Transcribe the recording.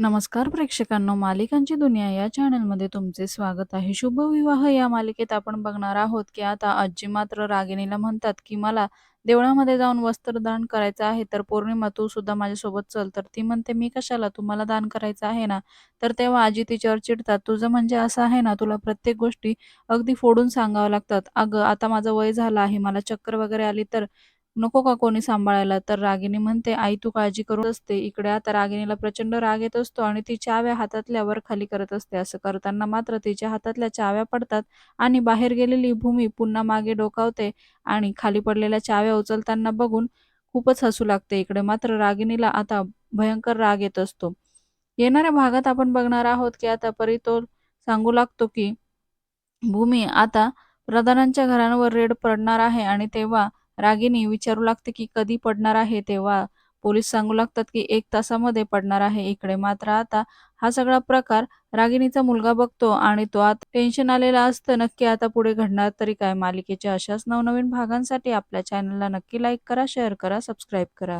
नमस्कार प्रेक्षकांनो मालिकांची दुनिया या चॅनलमध्ये तुमचे स्वागत आहे. शुभविवाह या मालिकेत आपण बघणार आहोत की आता आजी मात्र रागिणीला म्हणतात की मला देवळामध्ये जाऊन वस्त्रदान करायचं आहे तर पौर्णिमा तू सुद्धा माझ्यासोबत चल. तर ती म्हणते मी कशाला? तुम्हाला दान करायचं आहे ना? तर तेव्हा आजी तिच्यावर चिडतात तुझं म्हणजे असं आहे ना तुला प्रत्येक गोष्टी अगदी फोडून सांगावं लागतात. अगं आता माझं वय झालं आहे मला चक्कर वगैरे आली तर नको का कोणी सांभाळायला? तर रागिनी म्हणते आई तू काळजी करू असते. इकडे आता रागिणीला प्रचंड राग येत असतो आणि ती चाव्या हातातल्या वर खाली करत असते. असं करताना मात्र तिच्या हातातल्या चाव्या पडतात आणि बाहेर गेलेली भूमी पुन्हा मागे डोकावते आणि खाली पडलेल्या चाव्या उचलताना बघून खूपच हसू लागते. इकडे मात्र रागिणीला आता भयंकर राग येत असतो. येणाऱ्या भागात आपण बघणार आहोत की आता परितोल सांगू लागतो की भूमी आता प्रधानांच्या घरांवर रेड पडणार आहे आणि तेव्हा रागिनी विचारू लागते की कधी पडणार आहे तेव्हा. पोलीस सांगू लागतात की एक तासामध्ये पडणार आहे इकडे. मात्र आता हा सगळा प्रकार रागिनीचा मुलगा बघतो आणि तो आता टेन्शन आलेला असतं. नक्की आता पुढे घडणार तरी काय? मालिकेच्या अशाच नवनवीन भागांसाठी आपल्या चॅनलला नक्की लाईक करा शेअर करा सबस्क्राईब करा.